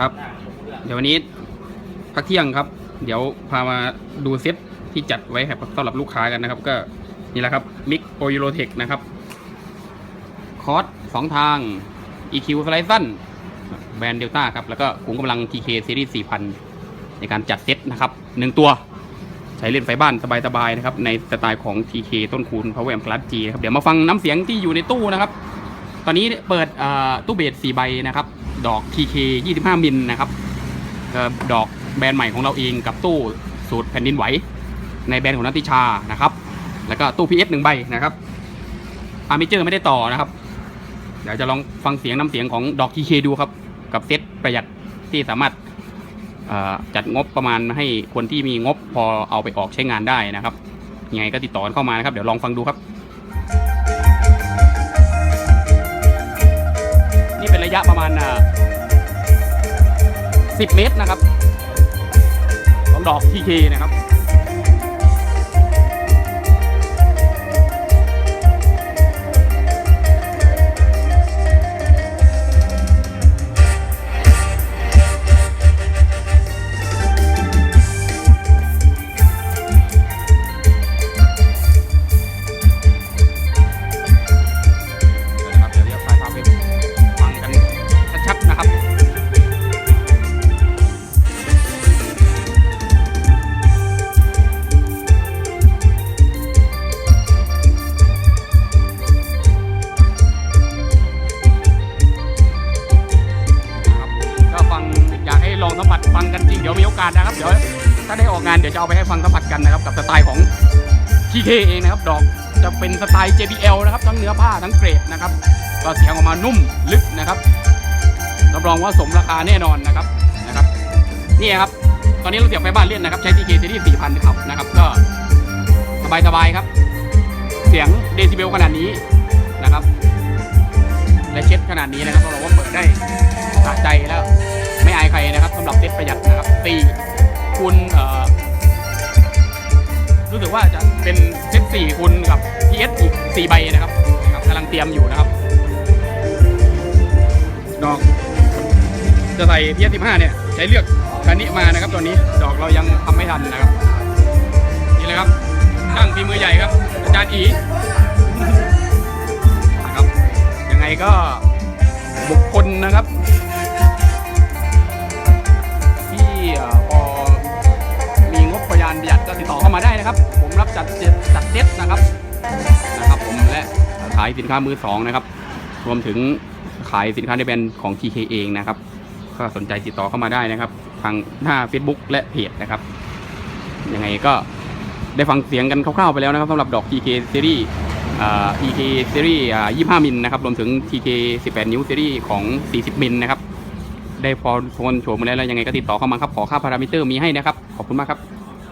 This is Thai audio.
ครับ เดี๋ยววันนี้พักเที่ยงครับ เดี๋ยวพามาดูเซตที่จัดไว้ครับสำหรับลูกค้ากันนะครับ ก็นี่แหละครับมิกโปรยูโรเทคนะครับคอร์สสองทาง EQ สไลด์สั้นแบรนด์เดลต้าครับ แล้วก็ขุมกำลัง TK Series 4000 ในการจัดเซตนะครับหนึ่งตัวใช้เล่นไฟบ้านสบายๆนะครับ ในสไตล์ของ TK ต้นคูณ Power Amp Plus G ครับ เดี๋ยวมาฟังน้ำเสียงที่อยู่ในตู้นะครับ ตอนนี้เปิดตู้เบส4ใบนะครับ ดอก TK 25 มิลนะครับดอกแบรนด์ใหม่ของเราเองกับตู้สูตรแผ่นดินไหว ในแบรนด์ของนัตติชานะครับ แล้วก็ตู้ PS หนึ่งใบนะครับอาร์มิเจอร์ไม่ได้ต่อนะครับ เดี๋ยวจะลองฟังเสียงน้ำเสียงของดอก TK ดูครับ กับเซตประหยัดที่สามารถจัดงบประมาณให้คนที่มีงบพอเอาไปออกใช้งานได้นะครับยังไงก็ติดต่อเข้ามานะครับ เดี๋ยวลองฟังดูครับ นี่เป็นระยะประมาณ สิบเมตรนะครับของดอกทีเคนะครับ ลองสัมผัสฟังกันจริงเดี๋ยวมีโอกาสนะครับเดี๋ยวถ้าได้ออกงานเดี๋ยวจะเอาไปให้ฟังสัมผัสกันนะครับกับสไตล์ของ TK เคเองนะครับดอกจะเป็นสไตล์ JBL นะครับทั้งเนื้อผ้าทั้งเกรดนะครับก็เสียงออกมานุ่มลึกนะครับรับรองว่าสมราคาแน่นอนนะครับนะครับนี่ครับ ตอนนี้เราเสียบไฟบ้านเล่นนะครับ ใช้ TK ซีรีส์4,000ครับนะครับ ก็สบายๆครับ เสียงเดซิเบลขนาดนี้นะครับ และเช็ดขนาดนี้นะครับเราว่าเปิดได้สะใจแล้ว ใครนะครับสำหรับเซตประหยัดนะครับตีคูณเอ่อรู้สึกว่าจะเป็นเซตสี่คูณกับ PS อีกสี่ใบนะครับครับกำลังเตรียมอยู่นะครับดอกจะใส่ PS 15เนี่ยใช้เลือกคันนี้มานะครับตอนนี้ดอกเรายังทำไม่ทันนะครับนี่เลยครับช่างฝีมือใหญ่ครับอาจารย์อีนะครับยังไงก็บุคคลนะครับ นะครับ ผมรับจัดเซ็ตจัดเซ็ตนะครับนะครับ ผมและขายสินค้ามือสองนะครับ รวมถึงขายสินค้าในแบรนด์ของ TK เองนะครับก็สนใจติดต่อเข้ามาได้นะครับ ทางหน้า Facebook และเพจนะครับยังไงก็ได้ฟังเสียงกันคร่าวๆไปแล้วนะครับสำหรับดอก TK Series อ่า TK Series อ่า25 มิลนะครับ รวมถึง TK 18 นิ้ว Series ของ 40 มิลนะครับ ได้พอทวนโฉมมาแล้วแล้วยังไงก็ติดต่อเข้ามาครับ ขอค่าพารามิเตอร์มีให้นะครับ ขอบคุณมากครับ